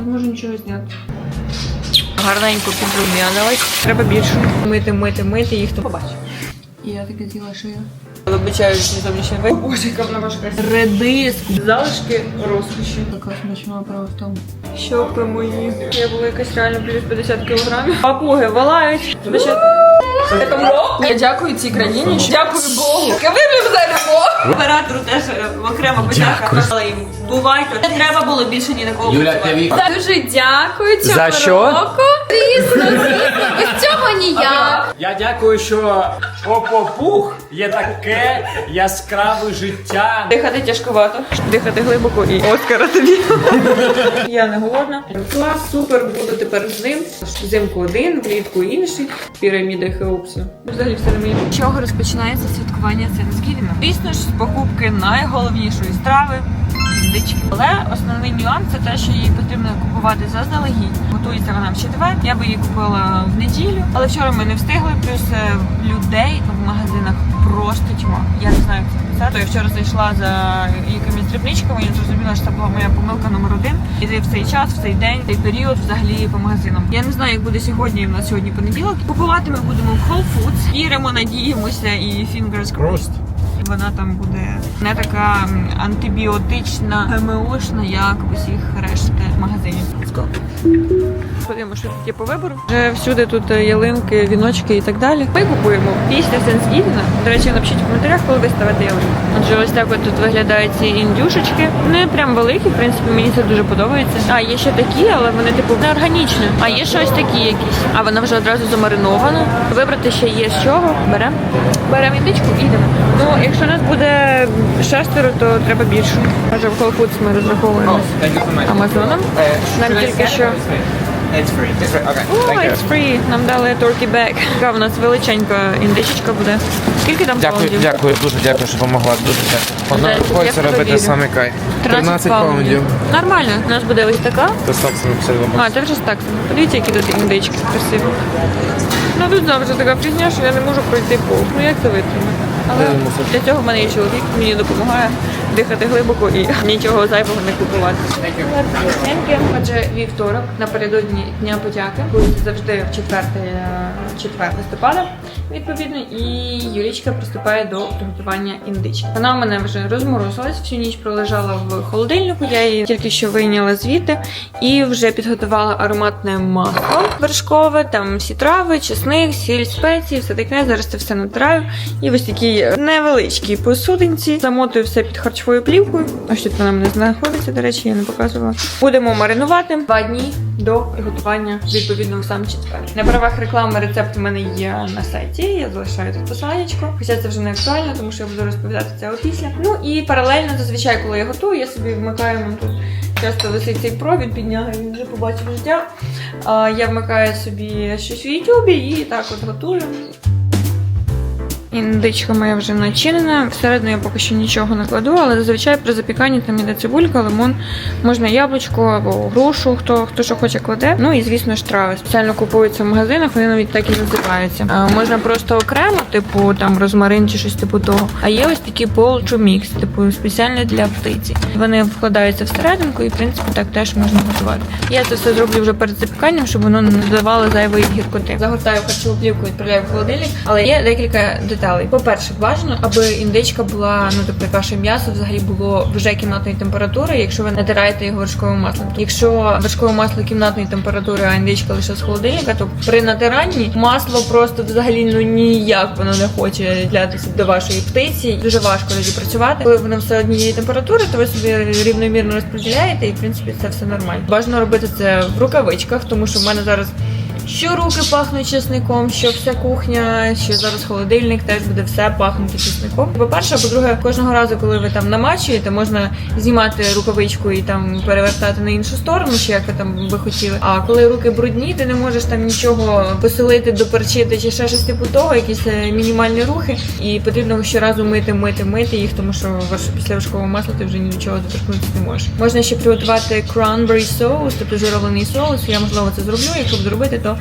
не зможу нічого зняти. Гарненько підрум'янилась. Треба більше. Мити, мити, мити, їх хто побачить. І я таки з'їла шию. Вибачаю, що зовнішній вид. Боже, яка вона важка. Редиск. Залишки розкоші. Така смачна права в тому. Щопи мої. Я була якась реально плюс 50 кілограмів. Папуги валають. Значить, я дякую цій країні. Дякую Богу. Я виблю за Бог. Оператору теж е, окремо подяка. Казала їм, бувайте. Не треба було більше ні на кого. Юля. Дуже дякую цьому За що? року. Звісно, звісно, без цього ніяк. Я дякую, що Попопух є таке яскраве життя. Дихати тяжковато, дихати глибоко і Оскара тобі. Я не голодна. Клас, супер, буду тепер з ним. Взимку один, влітку інший. Піраміда Хеопса. Взагалі все на мені. З чого розпочинається святкування Тhanksgiving? Звісно ж, з покупки найголовнішої страви. Індички. Але основний нюанс це те, що її потрібно купувати заздалегідь. Готується вона в четвер. Я би її купила в неділю, але вчора ми не встигли. Плюс е, людей в магазинах просто тьма. Я не знаю, як це писати. Я вчора зайшла за якимись дрібничками і зрозуміла, що це була моя помилка номер один. Іти в цей час, в цей день, в цей період взагалі по магазинам. Я не знаю, як буде сьогодні. У нас сьогодні понеділок. Купувати ми будемо в Whole Foods. Віримо, надіємося і fingers crossed. Вона там буде не така антибіотична, ГМОшна, як усіх решти магазинів. Подивимо, що тут є по вибору. Вже всюди тут е, ялинки, віночки і так далі. Ми купуємо після Сенсгівна. До речі, напишіть в коментарях, коли ви ставите ялинку. Отже, ось так от тут виглядають ці індюшечки. Вони прям великі, в принципі, мені це дуже подобається. А є ще такі, але вони типу не органічні. А є ще ось такі якісь. А вона вже одразу замаринована. Вибрати ще є з чого. Беремо. Беремо індичку і йдемо. Ну, якщо нас буде шестеро, то треба більше. Може, в Foods ми розраховуємося. Амазоном. Нам тільки що. It's free. It's free. Okay. О, Thank you. it's free. Нам дали turkey bag. Така в нас величенька індичечка буде. Скільки там Дякую, паундів? дякую, дуже дякую, що допомогла. Дуже дякую. Одна Знаєте, рукою я це в тебе робити вірю. саме кайф. 13 паундів. Нормально. У нас буде ось така. Це так собі все А, це вже з таксом. Подивіться, які тут індички красиві. Ну тут завжди така фігня, що я не можу пройти повз. Ну як це витримати? Але для цього в мене є чоловік, мені допомагає дихати глибоко і нічого зайвого не купувати. Отже, вівторок напередодні Дня подяки, це завжди в 4, 4 листопада, відповідно, і Юлічка приступає до приготування індички. Вона у мене вже розморозилась, всю ніч пролежала в холодильнику. Я її тільки що вийняла звідти і вже підготувала ароматне масло вершкове, там всі трави, чесник, сіль, спеції, все таке. Зараз це все натираю. І ось такій невеличкій посудинці замотую все під харчовою плівкою. Ось тут вона мене знаходиться, до речі, я не показувала. Будемо маринувати два дні до приготування відповідно сам четвер. На правах реклами рецепт у мене є на сайті. Я залишаю тут посиланнячко. Хоча це вже не актуально, тому що я буду розповідати це опісля. Ну і паралельно зазвичай, коли я готую, я собі вмикаю тут. Часто висить цей провід під він вже побачив життя. Я вмикаю собі щось в Ютубі і так от готую. Індичка моя вже начинена. Всередину я поки що нічого не кладу, але зазвичай при запіканні там іде цибулька, лимон, можна яблучко або грушу, хто хто що хоче кладе. Ну і звісно ж трави. Спеціально купуються в магазинах, вони навіть так і називаються. А, можна просто окремо, типу там розмарин чи щось типу того. А є ось такі poultry mix, типу спеціально для птиці. Вони вкладаються всерединку і в принципі так теж можна готувати. Я це все зроблю вже перед запіканням, щоб воно не додавало зайвої гіркоти. Загортаю харчову плівку, відправляю в холодильник, але є декілька деталей. По-перше, бажано, аби індичка була, ну тобто ваше м'ясо взагалі було вже кімнатної температури, якщо ви натираєте його вершковим маслом. Якщо вершкове масло кімнатної температури, а індичка лише з холодильника, то при натиранні масло просто взагалі ну ніяк воно не хоче глядатися до вашої птиці. Дуже важко тоді працювати. Коли воно все однієї температури, то ви собі рівномірно розподіляєте, і в принципі це все нормально. Бажано робити це в рукавичках, тому що в мене зараз. Що руки пахнуть чесником, що вся кухня, що зараз холодильник теж буде все пахнути чесником. По-перше, по-друге, кожного разу, коли ви там намачуєте, можна знімати рукавичку і там перевертати на іншу сторону, чи як ви там би хотіли. А коли руки брудні, ти не можеш там нічого посилити, доперчити чи ще щось типу того, якісь е, мінімальні рухи. І потрібно щоразу мити, мити, мити їх, тому що після важкого масла ти вже ні до чого доторкнутися не можеш. Можна ще приготувати cranberry соус, тобто жирований соус. Я можливо це зроблю. Якщо буду робити, то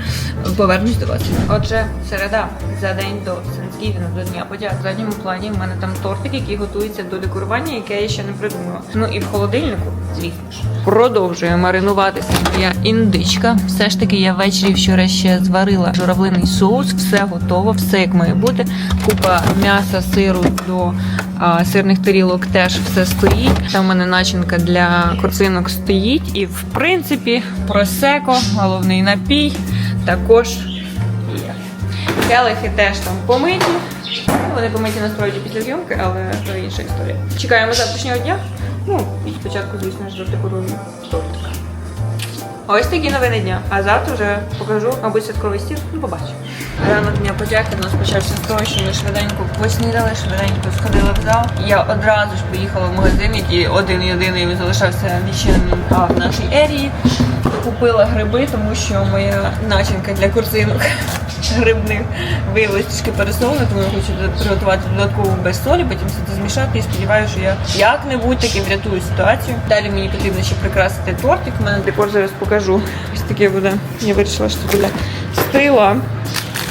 повернусь до вас. Отже, середа за день до Тhanksgiving, до Дня подяк. В задньому плані в мене там тортик, який готується до декорування, яке я ще не придумала. Ну і в холодильнику, звісно ж, продовжує маринуватися моя індичка. Все ж таки, я ввечері вчора ще зварила журавлиний соус, все готово, все як має бути. Купа м'яса, сиру до а, сирних тарілок теж все стоїть. Там у мене начинка для корзинок стоїть. І в принципі, просеко, головний напій, також є. Келихи теж там помиті. Вони помиті насправді після зйомки, але це інша історія. Чекаємо завтрашнього дня. Ну, і спочатку, звісно ж, декоруємо тортик. Ось такі новини дня. А завтра вже покажу, мабуть, святковий стіл. Ну, побачимо. Ранок дня подяки у нас почався з того, що ми швиденько поснідали, швиденько сходили в зал. Я одразу ж поїхала в магазин, який один єдиний залишався відчиненим а, в нашій ерії. Купила гриби, тому що моя начинка для корзинок грибних виявилась трішки пересолена, тому я хочу приготувати додатково без солі, потім все це змішати і сподіваюся, що я як-небудь таки врятую ситуацію. Далі мені потрібно ще прикрасити тортик. У мене декор зараз покажу. Ось таке буде. Я вирішила, що це буде стила.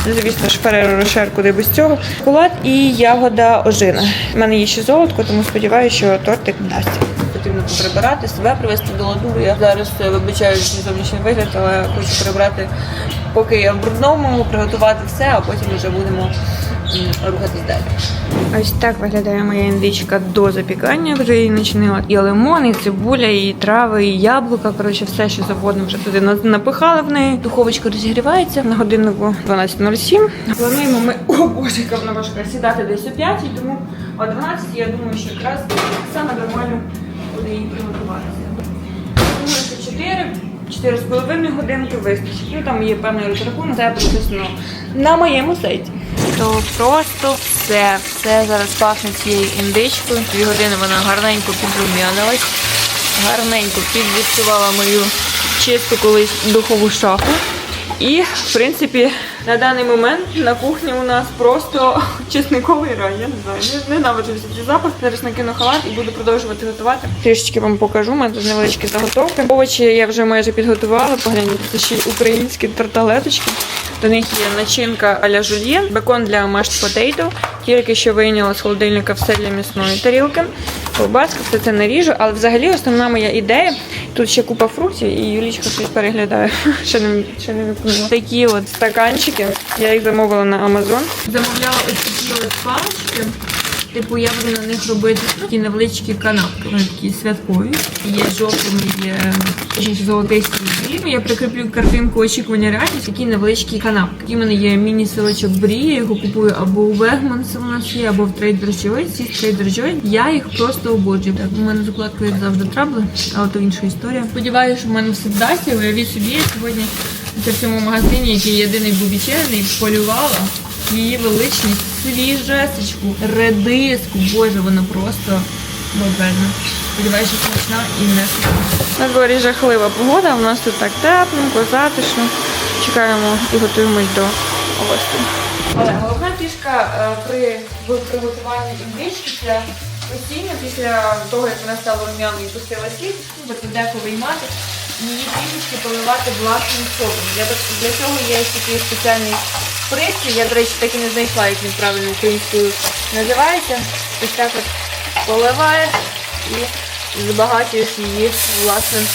Звісно ж, Фереро Рошер, куди без цього. Шоколад і ягода ожина. У мене є ще золотко, тому сподіваюся, що тортик вдасться. Потрібно поприбирати, себе привести до ладу. Я зараз е, вибачаю зовнішній вигляд, але хочу прибрати, поки я в брудному, приготувати все, а потім вже будемо рухатись далі. Ось так виглядає моя індичка до запікання. Вже її начинила. І лимон, і цибуля, і трави, і яблука. Коротше, все, що завгодно вже туди на- напихали в неї. Духовочка розігрівається на годиннику 12.07. Плануємо ми, о боже, яка вона важка, сідати десь о 5, тому о 12 я думаю, що якраз саме нормально буде її приготуватися. 4, 4 з половиною годинки вистачить. Ну там є певний розрахунок, це прописано на моєму сайті. То просто все, все зараз пахне цією індичкою. Дві години вона гарненько підрум'янилась, гарненько підвідчувала мою чисту колись духову шафу. І, в принципі, на даний момент на кухні у нас просто чесниковий рай. Я не знаю, не- ненавиджу ці запах. Зараз накину халат і буду продовжувати готувати. Трішечки вам покажу. У мене невеличкі заготовки. Овочі я вже майже підготувала. Погляньте, це ще українські тарталеточки. До них є начинка а-ля жульєн, бекон для mashed potato. Тільки що вийняла з холодильника все для м'ясної тарілки. Ковбаска, все це наріжу, але взагалі основна моя ідея. Тут ще купа фруктів, і Юлічка щось переглядає. Ще не, ще не випнула. Такі от стаканчики. Я їх замовила на Амазон. Замовляла ось такі от палички. Типу, я буду на них робити такі невеличкі канапки. Вони такі святкові. Є жовтими, є золотисті. Я прикріплю картинку очікування реальність, такі невеличкі канапки. І в мене є міні-силочок Брі, я його купую або у Вегманс у нас є, або в Trader. Ці Trader. Я їх просто обожнюю. Так, у мене закладки як завжди трабли, але то інша історія. Сподіваюся, що в мене все вдасться. Уявіть собі, я сьогодні це в цьому магазині, який єдиний був відчинений, полювала її величність свіжесечку, редиску. Боже, вона просто бомбезна. Сподіваюся, що смачна і не На дворі жахлива погода, у нас тут так тепленько, затишно. Чекаємо і готуємось до гостей. Але головна фішка е, при приготуванні індички це постійно після того, як вона стала рум'яною і пустила слід, тобто деко виймати, її трішечки поливати власним соком. Для, цього є такий спеціальний пристрій. Я, до речі, так і не знайшла, як він правильно українською називається. Ось так от поливаєш і збагачуєш її власним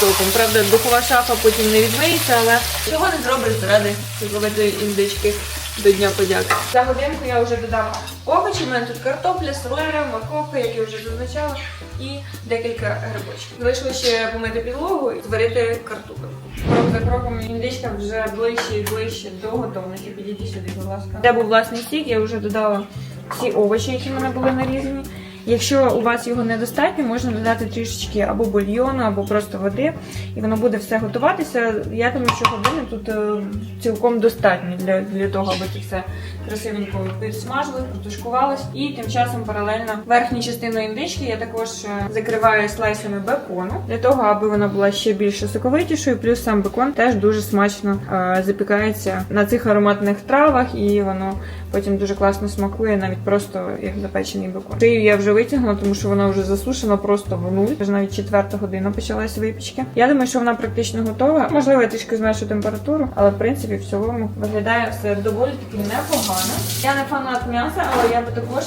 соком. Правда, духова шафа потім не відмиється, але цього не зробиш заради цілковитої індички до Дня подяки. За годинку я вже додала овочі. У мене тут картопля, селера, морковка, як я вже зазначала, і декілька грибочків. Залишилося ще помити підлогу і зварити картоплю. Крок за кроком індичка вже ближче і ближче до готовності. Підійдіть сюди, будь ласка. Де був власний сік, я вже додала всі овочі, які в мене були нарізані. Якщо у вас його недостатньо, можна додати трішечки або бульйону, або просто води, і воно буде все готуватися. Я думаю, що години тут е, цілком достатньо для, для того, аби це все красивенько підсмажили, протушкувалось. І тим часом паралельно верхню частину індички я також е, закриваю слайсами бекону для того, аби вона була ще більше соковитішою. Плюс сам бекон теж дуже смачно е, запікається на цих ароматних травах, і воно потім дуже класно смакує, навіть просто як запечений бекон. Шию я вже витягнула, тому що вона вже засушена просто в нуль. Вже навіть четверта година почалась випічки. Я думаю, що вона практично готова. Можливо, я трішки зменшу температуру, але в принципі в цілому виглядає все доволі таки непогано. Я не фанат м'яса, але я би також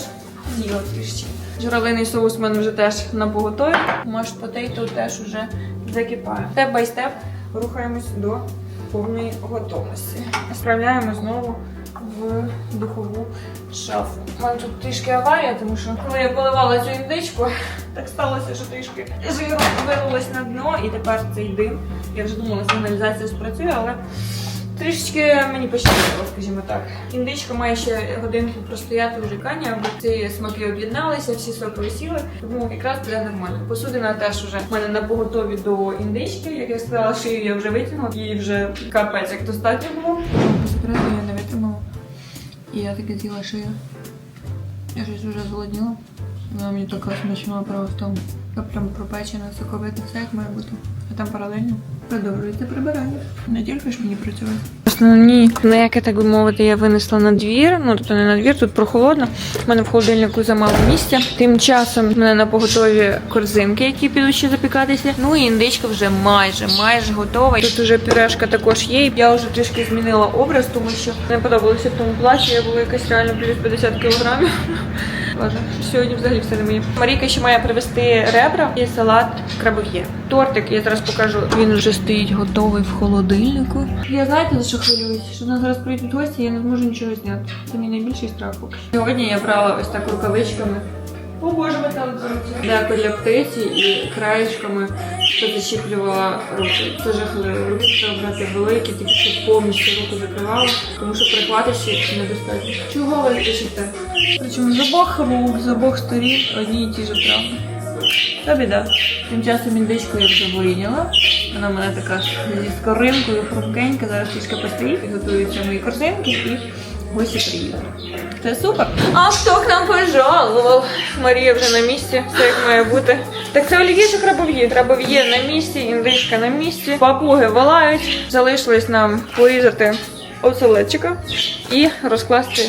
з'їла трішки. Журавлиний соус у мене вже теж на поготові. Маш потейто теж уже закипає. Степ бай степ рухаємось до повної готовності. Справляємо знову в духову шафу. У мене тут трішки аварія, тому що коли я поливала цю індичку, так сталося, що трішки жиру вилилось на дно, і тепер цей дим. Я вже думала, сигналізація спрацює, але трішечки мені пощастило, скажімо так. Індичка має ще годинку простояти в жикані, аби ці смаки об'єдналися, всі соки осіли, тому якраз буде нормально. Посудина теж уже в мене на поготові до індички. Як я сказала, шию я вже витягнула, її вже капець як достатньо було. По секрету я не витримала. І я таки з'їла шию. Я щось вже зголодніла. Вона мені така смачна, право в тому. Прям пропечена, соковита, все як має бути. А там паралельно продовжується прибирання. Не тільки ж мені працювати. Основні снеки, так би мовити, я винесла на двір. Ну тобто не на двір, тут прохолодно. У мене в холодильнику замало місця. Тим часом в мене на поготові корзинки, які підуть ще запікатися. Ну і індичка вже майже, майже готова. Тут уже пюрешка також є. Я вже трішки змінила образ, тому що не подобалося в тому платі. Я була якась реально плюс 50 кілограмів. Боже, сьогодні взагалі все не мені. Марійка ще має привезти ребра і салат крабов'є. Тортик я зараз покажу. Він вже стоїть готовий в холодильнику. Я знаєте за що хвилююсь? Що нас зараз прийдуть гості, я не зможу нічого зняти. Це мій найбільший страх. поки. Сьогодні я брала ось так рукавичками. О боже, метал Деко для птиці і краєчками позачіплювала руки. Це жахливо. Руки треба брати великі, тільки щоб повністю руку закривала, тому що прихватищі недостатньо. Чого ви пишете? Причому з обох рук, з обох сторін одні і ті ж травми. Та біда. Тим часом індичку я вже вийняла. Вона в мене така зі скоринкою, хрумкенька. Зараз трішки постоїть, готуються мої корзинки і гості приїдуть. Це супер. А хто к нам пожалував? Марія вже на місці, все як має бути. Так це олів'є чи крабов'є? Крабов'є на місці, індичка на місці, папуги валають. Залишилось нам порізати оселедчика і розкласти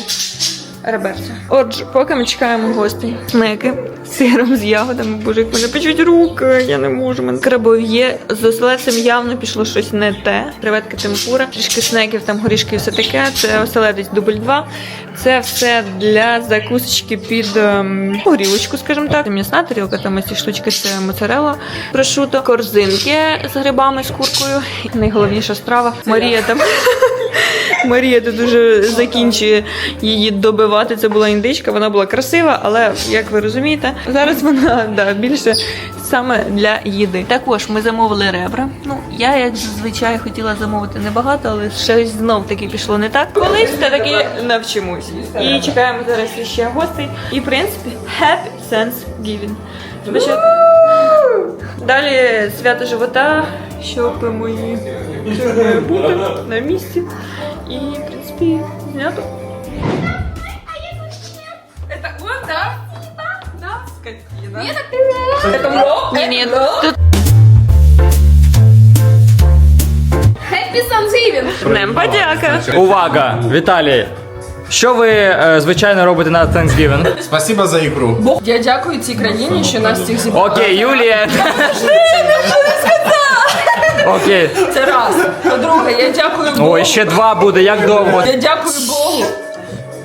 реберця. Отже, поки ми чекаємо гостей, снеки з сиром з ягодами. Боже, як мене печуть руки, я не можу. Мене крабов'є з оселедцем явно пішло щось не те. Креветка темпура, трішки снеків, там горішки і все таке. Це оселедець дубль 2. Це все для закусочки під ем, горілочку, скажімо так. Це М'ясна тарілка, там ці штучки це моцарелла, прошуто, корзинки з грибами, з куркою. Найголовніша страва. Марія там. Марія тут дуже закінчує її добивати. Це була індичка, вона була красива, але як ви розумієте, зараз вона да, більше саме для їди. Також ми замовили ребра. Ну я як зазвичай хотіла замовити небагато, але щось знов таки пішло не так. Колись все таки навчимось. І чекаємо зараз ще гостей. І в принципі, happy Thanksgiving. Спочатку. Далі свято живота, щоб мої вже має бути на місці. І, в принципі, знято. Это вот, да? Да, скотина. Я так Это мрок? Ні, ні, тут Happy Thanksgiving! Днем подяка. Увага! Віталій! Що ви е, звичайно робите на Thanksgiving? Спасибо за ігру. Я дякую цій країні, що нас всіх зібрали. Окей, Юлія. Окей. Це раз. По-друге, я дякую Богу. Ой, ще два буде, як довго? Я дякую Богу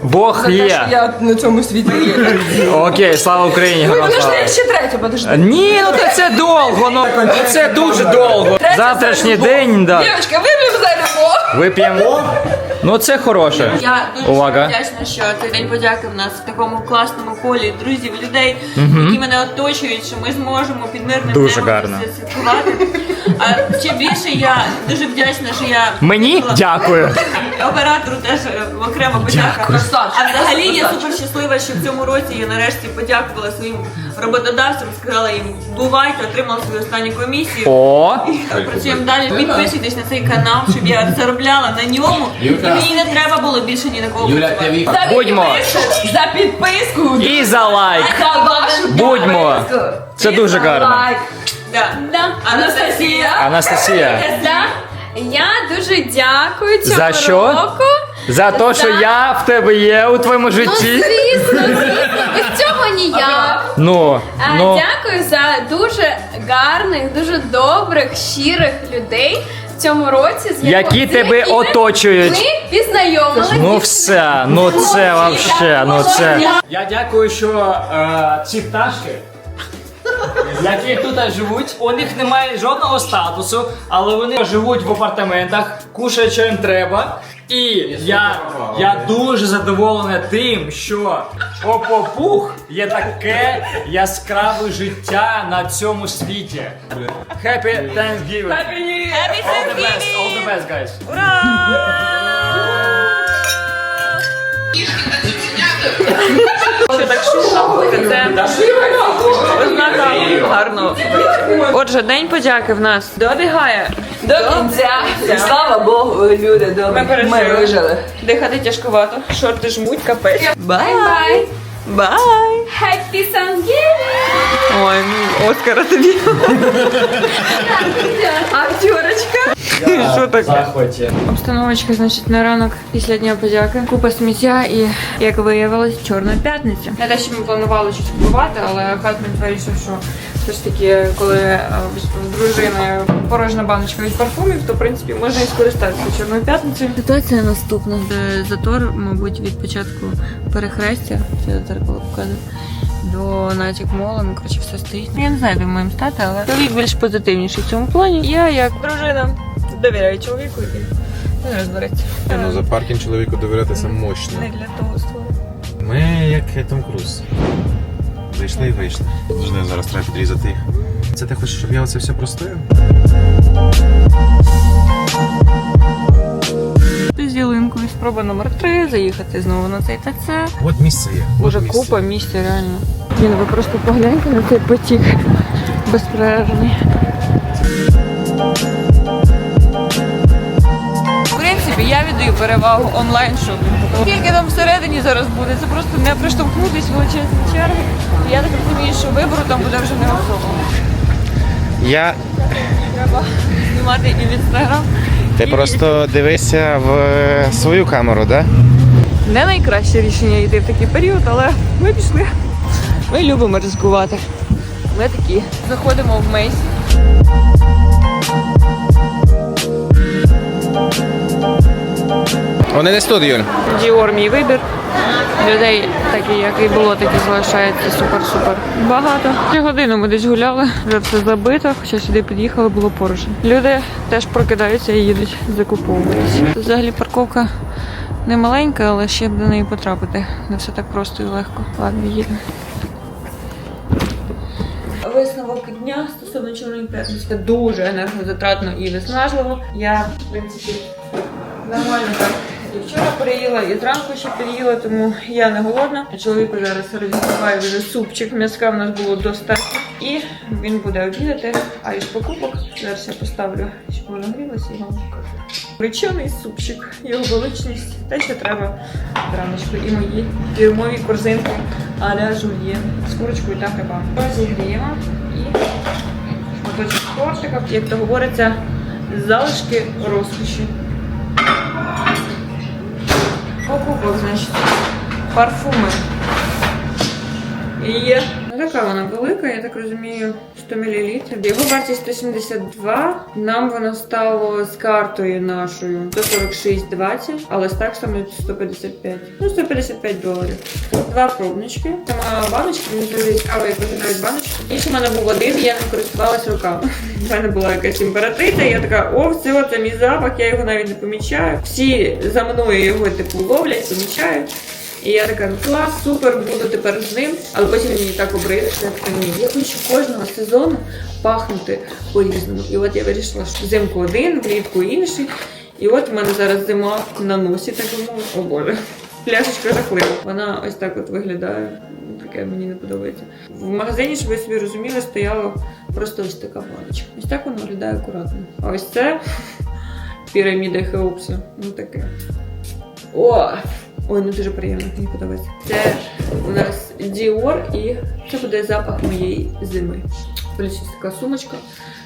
Бог за те, що є. я на цьому світі є. Окей, слава Україні, Ой, героям подожди, ще третє, подожди. Ні, ну то це довго, ну це дуже довго. Третє Завтрашній за любов. день, да. Дівчатка, вип'ємо за любов. Вип'ємо. Ну це хороше. Я дуже Увага. вдячна, що цей день подяки в нас в такому класному колі друзів, людей, які мене оточують, що ми зможемо під мирним Дуже небом гарно. це святкувати. А ще більше я дуже вдячна, що я Мені дякую. оператору теж е, окремо подяка. А взагалі я супер щаслива, що в цьому році я нарешті подякувала своїм роботодавцям, сказала їм бувайте, отримала свою останню комісію. О, Працюємо далі. Підписуйтесь на цей канал, щоб я заробляла на ньому. І мені не треба було більше ні на кого працювати. За Будьмо. підписку, За підписку. і за лайк. За вашу Будьмо. підписку. Це І дуже за гарно. лайк. Да. Да. Анастасія. Анастасія. Да. Я дуже дякую цьому За що? року. За те, що я в тебе є у твоєму Ну, житті. звісно, звісно. Без цього ніяк. Ну, А, ну. Дякую за дуже гарних, дуже добрих, щирих людей цьому році, з Які з тебе якими оточують. Ми пізнайомилися. Ну все, ну це вообще, ну це. Я дякую, що е, ці пташки, які тут живуть, у них немає жодного статусу, але вони живуть в апартаментах, кушають, що їм треба. І я, я дуже задоволений тим, що Опопух є таке яскраве життя на цьому світі. Happy Thanksgiving! Happy New Year! All the best, all the best, guys! Що так шумно? Це ознака. Отже, день подяки в нас добігає. До кінця. Слава Богу, люди добрі. Ми пережили. Ми вижили. Дихати тяжковато, шорти жмуть, капець. Бай! Бай! Happy Thanksgiving! Ой, ну, Оскара тобі. Актерочка. Що таке? Обстановочка, значить, на ранок після Дня подяки. Купа сміття і, як виявилось, чорна п'ятниця. Не те, що ми планували щось купувати, але Хатмін вирішив, що все ж таки, коли е, в дружини порожня баночка від парфумів, то в принципі можна і скористатися чорною п'ятницею. Ситуація наступна. Е, Затор, мабуть, від початку перехрестя, це дзеркало показує. До натяк мола, ну коротше, все стоїть. Я не знаю, де маємо стати, але чоловік більш позитивніший в цьому плані. Я як дружина довіряю чоловіку і він розбереться. Ну, за паркінг чоловіку довірятися мощно. Не для того створа. Ми як Том Круз. Зайшли і вийшли. Завжди зараз треба підрізати їх. Це ти хочеш, щоб я оце все простою? З ялинкою спроба номер 3 заїхати знову на цей ТЦ. От місце є. от Уже місце. купа місця, реально. Він ви просто погляньте на цей потік безперервний. Віддаю перевагу онлайн шопінгу. Скільки там всередині зараз буде, це просто не приштовхнутись величезні черги. Я так розумію, що вибору там буде вже не особо. Я. Треба знімати і в інстаграм. Ти просто дивися в свою камеру, да? Не найкраще рішення йти в такий період, але ми пішли. Ми любимо ризикувати. Ми такі. Заходимо в Мейсі. Вони не тут, Юль. Діор мій вибір. Людей, такі, як і було, так і залишається супер-супер багато. Три години ми десь гуляли, вже все забито, хоча сюди під'їхали, було порожньо. Люди теж прокидаються і їдуть закуповуватися. Взагалі парковка не маленька, але ще б до неї потрапити. Не все так просто і легко. Ладно, їдемо. Висновок дня стосовно чорної п'ятниці це дуже енергозатратно і виснажливо. Я, в принципі, нормально так вчора переїла, і зранку ще переїла, тому я не голодна. Чоловіку зараз розігріваю вже супчик. М'яска в нас було достатньо. І він буде обідати. А із покупок зараз я поставлю, щоб воно грілося і вам покажу. Причений супчик, його величність, те, що треба зраночку. І мої фірмові корзинки а-ля жульє з курочкою та грибами. Розігріємо і шматочок тортика, як то говориться, залишки розкоші. Покупок, значит, парфумы. Є. Ну, така вона велика, я так розумію, 100 мл. Його вартість 172. Нам воно стало з картою нашою 146,20, але з таксами 155. Ну, 155 доларів. Два пробнички. Сама баночка, мені дуже цікаво, як виглядають баночки. І ще в мене був один, я ним користувалась руками. У мене була якась імператриця, я така, о, все, це мій запах, я його навіть не помічаю. Всі за мною його типу ловлять, помічають. І я така, ну клас, супер, буду тепер з ним. Але потім мені так обрили, що я така, ні, я хочу кожного сезону пахнути по-різному. І от я вирішила, що взимку один, влітку інший. І от в мене зараз зима на носі, так би. О боже. Пляшечка жахлива. Вона ось так от виглядає. Таке мені не подобається. В магазині, щоб ви собі розуміли, стояла просто ось така баночка. Ось так воно виглядає акуратно. А ось це піраміда Хеопса. Ну таке. О! Ой, ну дуже приємно, мені подобається. Це у нас Dior і це буде запах моєї зими. Плюс ось така сумочка.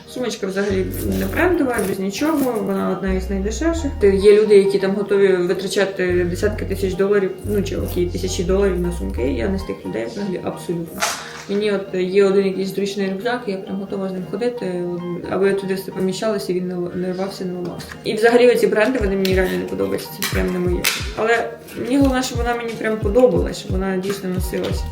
Сумочка взагалі не брендова, без нічого, вона одна із найдешевших. Є люди, які там готові витрачати десятки тисяч доларів, ну чи окей, тисячі доларів на сумки. Я не з тих людей взагалі абсолютно. Мені от є один якийсь зручний рюкзак, я прям готова з ним ходити, аби я туди все поміщалася він не- рвався, не ламався. І взагалі ці бренди вони мені реально не подобаються, це прям не моє. Але мені головне, щоб вона мені прям подобалась, щоб вона дійсно носилась.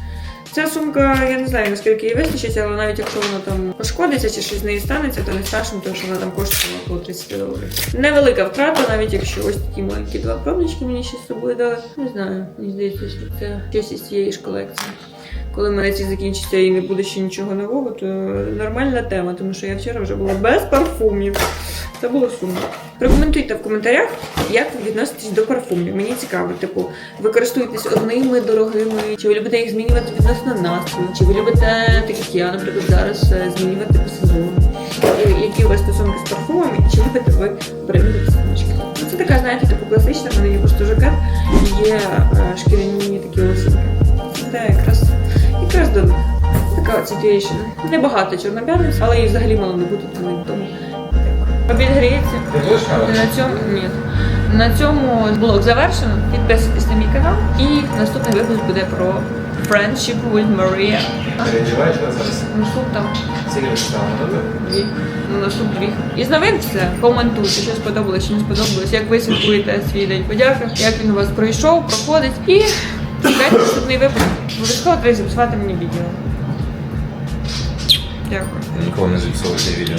Ця сумка, я не знаю, наскільки їй вистачить, але навіть якщо вона там пошкодиться чи щось з неї станеться, то не страшно, тому що вона там коштувала по 30 доларів. Невелика втрата, навіть якщо ось такі маленькі два пробнички мені ще з собою дали. Не знаю, мені здається, що це щось із цієї ж колекції. Коли в мене ці закінчаться і не буде ще нічого нового, то нормальна тема, тому що я вчора вже була без парфумів. Це було сумно. Прокоментуйте в коментарях, як ви відноситесь до парфумів. Мені цікаво, типу, ви користуєтесь одними дорогими, чи ви любите їх змінювати відносно настрою, чи ви любите, так як я, наприклад, зараз е, змінювати по сезону. Які у вас стосунки з парфумами, чи любите ви брендові сумочки? Це така, знаєте, типу класична, в мене є просто жакет є е, шкіряні Така. Небагато чорнобялиць, але і взагалі мало не бути тому. тому. Обігріється. На цьому ні. На цьому блог завершено. Підписуйтесь на мій канал. І наступний випуск буде про Friendship with Maria. Переодіваєш нас зараз? Ну, суп там дві. Ну, на суп дві. І з новин все. Коментуйте, що сподобалось, що не сподобалось, як ви святкуєте свій день подяки, як він у вас пройшов, проходить. І чекайте наступний випуск. Обов'язково треба записати мені відео. Дякую. Ніколи не зіпсувати відео.